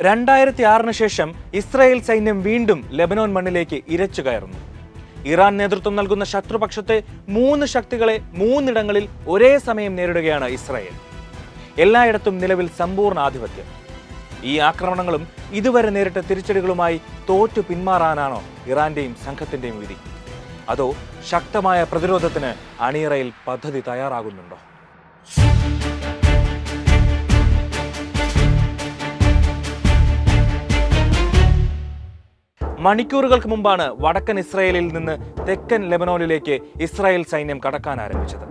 രണ്ടായിരത്തി ആറിന് ശേഷം ഇസ്രായേൽ സൈന്യം വീണ്ടും ലെബനോൻ മണ്ണിലേക്ക് ഇരച്ചു കയറുന്നു. ഇറാൻ നേതൃത്വം നൽകുന്ന ശത്രുപക്ഷത്തെ മൂന്ന് ശക്തികളെ മൂന്നിടങ്ങളിൽ ഒരേ സമയം നേരിടുകയാണ് ഇസ്രായേൽ. എല്ലായിടത്തും നിലവിൽ സമ്പൂർണ ആധിപത്യം. ഈ ആക്രമണങ്ങളും ഇതുവരെ നേരിട്ട തിരിച്ചടികളുമായി തോറ്റു പിന്മാറാനാണോ ഇറാന്റെയും സംഘത്തിന്റെയും വിധി? അതോ ശക്തമായ പ്രതിരോധത്തിന് അണിയറയിൽ പദ്ധതി തയ്യാറാകുന്നുണ്ടോ? മണിക്കൂറുകൾക്ക് മുമ്പാണ് വടക്കൻ ഇസ്രായേലിൽ നിന്ന് തെക്കൻ ലെബനോനിലേക്ക് ഇസ്രായേൽ സൈന്യം കടക്കാൻ ആരംഭിച്ചത്.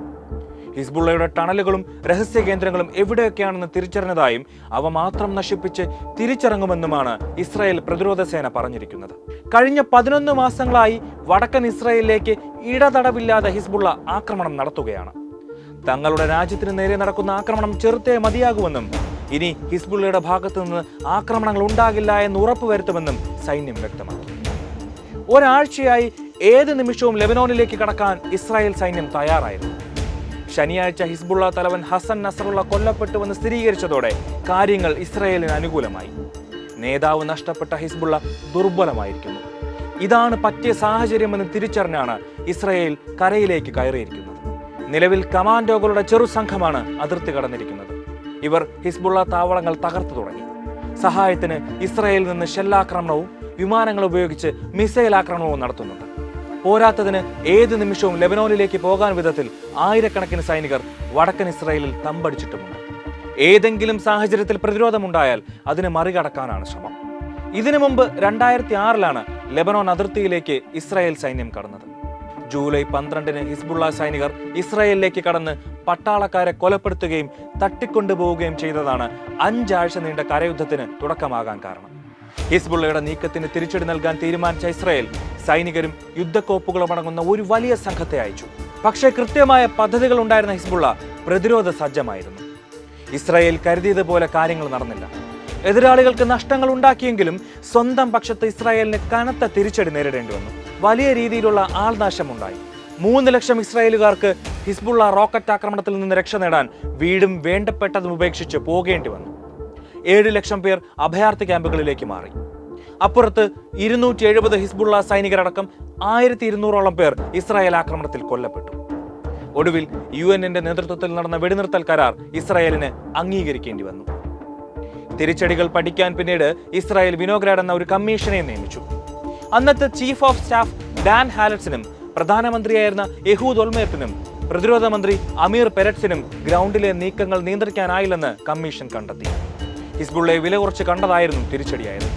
ഹിസ്ബുള്ളയുടെ ടണലുകളും രഹസ്യ കേന്ദ്രങ്ങളും എവിടെയൊക്കെയാണെന്ന് തിരിച്ചറിഞ്ഞതായും അവ മാത്രം നശിപ്പിച്ച് തിരിച്ചിറങ്ങുമെന്നുമാണ് ഇസ്രായേൽ പ്രതിരോധ സേന പറഞ്ഞിരിക്കുന്നത്. കഴിഞ്ഞ പതിനൊന്ന് മാസങ്ങളായി വടക്കൻ ഇസ്രായേലിലേക്ക് ഇടതടവില്ലാതെ ഹിസ്ബുള്ള ആക്രമണം നടത്തുകയാണ്. തങ്ങളുടെ രാജ്യത്തിന് നേരെ നടക്കുന്ന ആക്രമണം ചെറുത്തേ മതിയാകുമെന്നും ഇനി ഹിസ്ബുള്ളയുടെ ഭാഗത്തു നിന്ന് ആക്രമണങ്ങൾ ഉണ്ടാകില്ല എന്ന് ഉറപ്പുവരുത്തുമെന്നും സൈന്യം വ്യക്തമാക്കി. ഒരാഴ്ചയായി ഏത് നിമിഷവും ലെബനോനിലേക്ക് കടക്കാൻ ഇസ്രായേൽ സൈന്യം തയ്യാറായിരുന്നു. ശനിയാഴ്ച ഹിസ്ബുള്ള തലവൻ ഹസൻ നസറുള്ള കൊല്ലപ്പെട്ടുവെന്ന് സ്ഥിരീകരിച്ചതോടെ കാര്യങ്ങൾ ഇസ്രായേലിന് അനുകൂലമായി. നേതാവ് നഷ്ടപ്പെട്ട ഹിസ്ബുള്ള ദുർബലമായിരിക്കുന്നു. ഇതാണ് പറ്റിയ സാഹചര്യമെന്ന് തിരിച്ചറിഞ്ഞാണ് ഇസ്രായേൽ കരയിലേക്ക് കയറിയിരിക്കുന്നത്. നിലവിൽ കമാൻഡോകളുടെ ചെറു സംഘമാണ് അതിർത്തി കടന്നിരിക്കുന്നത്. ഇവർ ഹിസ്ബുള്ള താവളങ്ങൾ തകർത്തു തുടങ്ങി. സഹായത്തിന് ഇസ്രായേലിൽ നിന്ന് ഷെല്ലാക്രമണവും വിമാനങ്ങൾ ഉപയോഗിച്ച് മിസൈൽ ആക്രമണവും നടത്തുന്നുണ്ട്. പോരാത്തതിന് ഏത് നിമിഷവും ലെബനോനിലേക്ക് പോകാൻ വിധത്തിൽ ആയിരക്കണക്കിന് സൈനികർ വടക്കൻ ഇസ്രായേലിൽ തമ്പടിച്ചിട്ടുമുണ്ട്. ഏതെങ്കിലും സാഹചര്യത്തിൽ പ്രതിരോധമുണ്ടായാൽ അതിനെ മറികടക്കാനാണ് ശ്രമം. ഇതിനു മുമ്പ് രണ്ടായിരത്തി ആറിലാണ് ലെബനോൻ അതിർത്തിയിലേക്ക് ഇസ്രായേൽ സൈന്യം കടന്നത്. ജൂലൈ പന്ത്രണ്ടിന് ഹിസ്ബുള്ള സൈനികർ ഇസ്രായേലിലേക്ക് കടന്ന് പട്ടാളക്കാരെ കൊലപ്പെടുത്തുകയും തട്ടിക്കൊണ്ടുപോവുകയും ചെയ്തതാണ് അഞ്ചാഴ്ച നീണ്ട കരയുദ്ധത്തിന് തുടക്കമാകാൻ കാരണം. ഹിസ്ബുള്ളയുടെ നീക്കത്തിന് തിരിച്ചടി നൽകാൻ തീരുമാനിച്ച ഇസ്രായേൽ സൈനികരും യുദ്ധക്കോപ്പുകളും അടങ്ങുന്ന ഒരു വലിയ സംഘത്തെ അയച്ചു. പക്ഷേ കൃത്യമായ പദ്ധതികൾ ഉണ്ടായിരുന്ന ഹിസ്ബുള്ള പ്രതിരോധ സജ്ജമായിരുന്നു. ഇസ്രായേൽ കരുതിയതുപോലെ കാര്യങ്ങൾ നടന്നില്ല. എതിരാളികൾക്ക് നഷ്ടങ്ങൾ ഉണ്ടാക്കിയെങ്കിലും സ്വന്തം പക്ഷത്ത് ഇസ്രായേലിന് കനത്ത തിരിച്ചടി നേരിടേണ്ടി വന്നു. വലിയ രീതിയിലുള്ള ആൾനാശമുണ്ടായി. മൂന്ന് ലക്ഷം ഇസ്രായേലുകാർക്ക് ഹിസ്ബുള്ള റോക്കറ്റ് ആക്രമണത്തിൽ നിന്ന് രക്ഷ നേടാൻ വീടും വേണ്ടപ്പെട്ടതും ഉപേക്ഷിച്ച് പോകേണ്ടി വന്നു. ഏഴ് ലക്ഷം പേർ അഭയാർത്ഥി ക്യാമ്പുകളിലേക്ക് മാറി. അപ്പുറത്ത് ഇരുന്നൂറ്റി എഴുപത് ഹിസ്ബുള്ള സൈനികരടക്കം ആയിരത്തി ഇരുന്നൂറോളം പേർ ഇസ്രായേൽ ആക്രമണത്തിൽ കൊല്ലപ്പെട്ടു. ഒടുവിൽ യു എന്നിന്റെ നേതൃത്വത്തിൽ നടന്ന വെടിനിർത്തൽ കരാർ ഇസ്രായേലിന് അംഗീകരിക്കേണ്ടി വന്നു. തിരിച്ചടികൾ പഠിക്കാൻ പിന്നീട് ഇസ്രായേൽ വിനോഗ്രാഡ് എന്ന ഒരു കമ്മീഷനെ നിയമിച്ചു. അന്നത്തെ ചീഫ് ഓഫ് സ്റ്റാഫ് ഡാൻ ഹാലറ്റ്സിനും പ്രധാനമന്ത്രിയായിരുന്ന യഹൂദ് ഒൽമേർട്ടിനും പ്രതിരോധ മന്ത്രി അമീർ പെരറ്റ്സിനും ഗ്രൗണ്ടിലെ നീക്കങ്ങൾ നിയന്ത്രിക്കാനായില്ലെന്ന് കമ്മീഷൻ കണ്ടെത്തി. ഹിസ്ബുള്ളയെ വില കുറച്ച് കണ്ടതായിരുന്നു തിരിച്ചടിയായത്.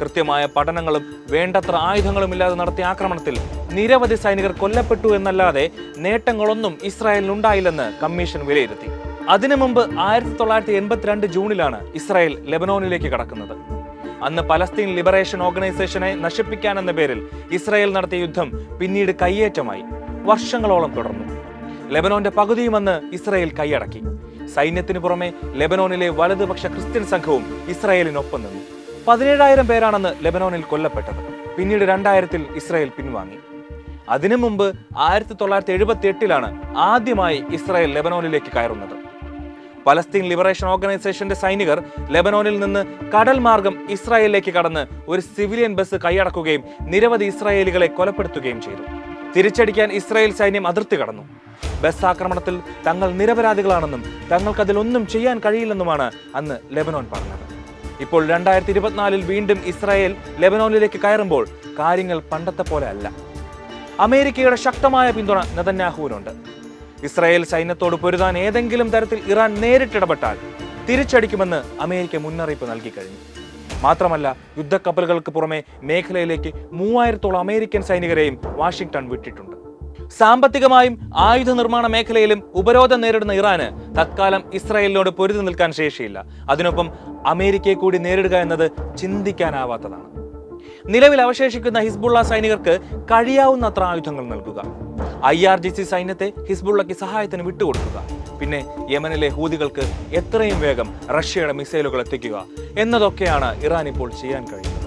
കൃത്യമായ പഠനങ്ങളും വേണ്ടത്ര ആയുധങ്ങളും ഇല്ലാതെ നടത്തിയ ആക്രമണത്തിൽ നിരവധി സൈനികർ കൊല്ലപ്പെട്ടു എന്നല്ലാതെ നേട്ടങ്ങളൊന്നും ഇസ്രായേലിനുണ്ടായില്ലെന്ന് കമ്മീഷൻ വിലയിരുത്തി. അതിനു മുമ്പ് ആയിരത്തി തൊള്ളായിരത്തി എൺപത്തിരണ്ട് ജൂണിലാണ് ഇസ്രായേൽ ലെബനോനിലേക്ക് കടക്കുന്നത്. അന്ന് പലസ്തീൻ ലിബറേഷൻ ഓർഗനൈസേഷനെ നശിപ്പിക്കാനെന്ന പേരിൽ ഇസ്രായേൽ നടത്തിയ യുദ്ധം പിന്നീട് കയ്യേറ്റമായി. വർഷങ്ങളോളം തുടർന്നു. ലെബനോന്റെ പകുതിയും അന്ന് ഇസ്രായേൽ കൈയടക്കി. സൈന്യത്തിന് പുറമെ ലെബനോനിലെ വലതുപക്ഷ ക്രിസ്ത്യൻ സംഘവും ഇസ്രായേലിനൊപ്പം നിന്നു. പതിനേഴായിരം പേരാണെന്ന് ലെബനോനിൽ കൊല്ലപ്പെട്ടത്. പിന്നീട് രണ്ടായിരത്തിൽ ഇസ്രായേൽ പിൻവാങ്ങി. അതിനു മുമ്പ് ആയിരത്തി തൊള്ളായിരത്തി എഴുപത്തി എട്ടിലാണ് ആദ്യമായി ഇസ്രായേൽ ലെബനോനിലേക്ക് കയറുന്നത്. പലസ്തീൻ ലിബറേഷൻ ഓർഗനൈസേഷന്റെ സൈനികർ ലെബനോനിൽ നിന്ന് കടൽ മാർഗം ഇസ്രായേലിലേക്ക് കടന്ന് ഒരു സിവിലിയൻ ബസ് കൈയടക്കുകയും നിരവധി ഇസ്രായേലികളെ കൊലപ്പെടുത്തുകയും ചെയ്തു. തിരിച്ചടിക്കാൻ ഇസ്രായേൽ സൈന്യം അതിർത്തി കടന്നു. ബസ് ആക്രമണത്തിൽ തങ്ങൾ നിരപരാധികളാണെന്നും തങ്ങൾക്കതിലൊന്നും ചെയ്യാൻ കഴിയില്ലെന്നുമാണ് അന്ന് ലെബനോൻ പറഞ്ഞത്. ഇപ്പോൾ രണ്ടായിരത്തി ഇരുപത്തിനാലിൽ വീണ്ടും ഇസ്രായേൽ ലെബനോനിലേക്ക് കയറുമ്പോൾ കാര്യങ്ങൾ പണ്ടത്തെ പോലെ അല്ല. അമേരിക്കയുടെ ശക്തമായ പിന്തുണ നെതന്യാഹുവിനുണ്ട്. ഇസ്രായേൽ സൈന്യത്തോട് പൊരുതാൻ ഏതെങ്കിലും തരത്തിൽ ഇറാൻ നേരിട്ടിടപെട്ടാൽ തിരിച്ചടിക്കുമെന്ന് അമേരിക്ക മുന്നറിയിപ്പ് നൽകി കഴിഞ്ഞു. മാത്രമല്ല യുദ്ധക്കപ്പലുകൾക്ക് പുറമെ മേഖലയിലേക്ക് മൂവായിരത്തോളം അമേരിക്കൻ സൈനികരെയും വാഷിംഗ്ടൺ വിട്ടിട്ടുണ്ട്. സാമ്പത്തികമായും ആയുധ നിർമ്മാണ മേഖലയിലും ഉപരോധം നേരിടുന്ന ഇറാന് തത്കാലം ഇസ്രായേലിനോട് പൊരുതി നിൽക്കാൻ ശേഷിയില്ല. അതിനൊപ്പം അമേരിക്കയെ കൂടി നേരിടുക എന്നത് ചിന്തിക്കാനാവാത്തതാണ്. നിലവിൽ അവശേഷിക്കുന്ന ഹിസ്ബുള്ള സൈനികർക്ക് കഴിയാവുന്നത്ര ആയുധങ്ങൾ നൽകുക. ഐ ആർ ജി സി സൈന്യത്തെ ഹിസ്ബുള്ളയ്ക്ക് സഹായത്തിന് വിട്ടുകൊടുക്കുക. പിന്നെ യമനിലെ ഹൂതികൾക്ക് എത്രയും വേഗം റഷ്യയുടെ മിസൈലുകൾ എത്തിക്കുക എന്നതൊക്കെയാണ് ഇറാൻ ഇപ്പോൾ ചെയ്യാൻ കഴിയുന്നത്.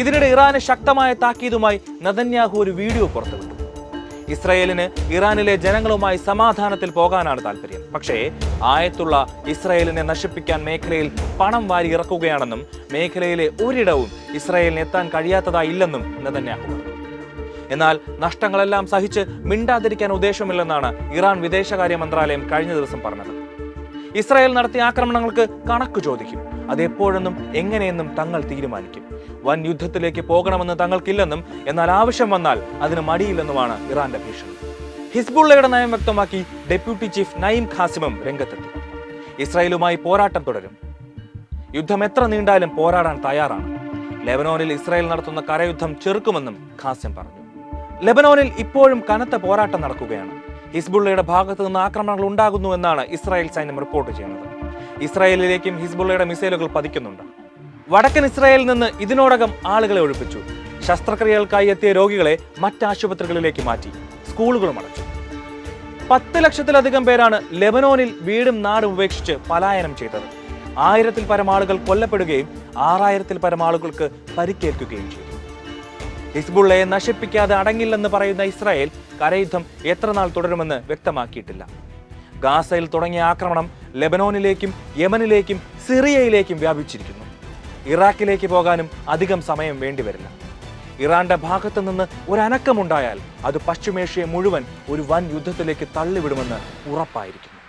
ഇതിനിടെ ഇറാന് ശക്തമായ താക്കീതുമായി നദന്യാഹു ഒരു വീഡിയോ പുറത്തുവിട്ടു. ഇസ്രയേലിന് ഇറാനിലെ ജനങ്ങളുമായി സമാധാനത്തിൽ പോകാനാണ് താല്പര്യം. പക്ഷേ ആയത്തുള്ള ഇസ്രയേലിനെ നശിപ്പിക്കാൻ മേഖലയിൽ പണം വാരി ഇറക്കുകയാണെന്നും മേഖലയിലെ ഒരിടവും ഇസ്രയേലിന് എത്താൻ കഴിയാത്തതായില്ലെന്നും നദന്യാഹു പറഞ്ഞു. എന്നാൽ നഷ്ടങ്ങളെല്ലാം സഹിച്ച് മിണ്ടാതിരിക്കാൻ ഉദ്ദേശമില്ലെന്നാണ് ഇറാൻ വിദേശകാര്യ മന്ത്രാലയം കഴിഞ്ഞ ദിവസം പറഞ്ഞത്. ഇസ്രായേൽ നടത്തിയ ആക്രമണങ്ങൾക്ക് കണക്ക് ചോദിക്കും. അത് എപ്പോഴെന്നും എങ്ങനെയെന്നും തങ്ങൾ തീരുമാനിക്കും. വൻ യുദ്ധത്തിലേക്ക് പോകണമെന്ന് തങ്ങൾക്കില്ലെന്നും എന്നാൽ ആവശ്യം വന്നാൽ അതിന് മടിയില്ലെന്നുമാണ് ഇറാന്റെ ഭീഷണി. ഹിസ്ബുള്ളയുടെ നയം വ്യക്തമാക്കി ഡെപ്യൂട്ടി ചീഫ് നയിം ഖാസിമും രംഗത്തെത്തി. ഇസ്രായേലുമായി പോരാട്ടം തുടരും. യുദ്ധം എത്ര നീണ്ടാലും പോരാടാൻ തയ്യാറാണ്. ലെബനോനിൽ ഇസ്രായേൽ നടത്തുന്ന കരയുദ്ധം ചെറുക്കുമെന്നും ഖാസിം പറഞ്ഞു. ലെബനോനിൽ ഇപ്പോഴും കനത്ത പോരാട്ടം നടക്കുകയാണ്. ഹിസ്ബുള്ളയുടെ ഭാഗത്തു നിന്ന് ആക്രമണങ്ങൾ ഉണ്ടാകുന്നു എന്നാണ് ഇസ്രായേൽ സൈന്യം റിപ്പോർട്ട് ചെയ്യുന്നത്. ഇസ്രായേലിലേക്കും ഹിസ്ബുള്ളയുടെ മിസൈലുകൾ പതിക്കുന്നുണ്ട്. വടക്കൻ ഇസ്രായേലിൽ നിന്ന് ഇതിനോടകം ആളുകളെ ഒഴിപ്പിച്ചു. ശസ്ത്രക്രിയകൾക്കായി എത്തിയ രോഗികളെ മറ്റാശുപത്രികളിലേക്ക് മാറ്റി സ്കൂളുകളും അടച്ചു. പത്ത് ലക്ഷത്തിലധികം പേരാണ് ലെബനോനിൽ വീടും നാടും ഉപേക്ഷിച്ച് പലായനം ചെയ്തത്. ആയിരത്തിൽ പരമാളുകൾ കൊല്ലപ്പെടുകയും ആറായിരത്തിൽ പരം ആളുകൾക്ക് പരിക്കേൽക്കുകയും ചെയ്തു. ഹിസ്ബുള്ളയെ നശിപ്പിക്കാതെ അടങ്ങില്ലെന്ന് പറയുന്ന ഇസ്രായേൽ കരയുദ്ധം എത്ര നാൾ തുടരുമെന്ന് വ്യക്തമാക്കിയിട്ടില്ല. ഗാസയിൽ തുടങ്ങിയ ആക്രമണം ലെബനോനിലേക്കും യമനിലേക്കും സിറിയയിലേക്കും വ്യാപിച്ചിരിക്കുന്നു. ഇറാഖിലേക്ക് പോകാനും അധികം സമയം വേണ്ടിവരില്ല. ഇറാന്റെ ഭാഗത്തു നിന്ന് ഒരു അത് പശ്ചിമേഷ്യയെ മുഴുവൻ ഒരു വൻ യുദ്ധത്തിലേക്ക് തള്ളിവിടുമെന്ന് ഉറപ്പായിരിക്കുന്നു.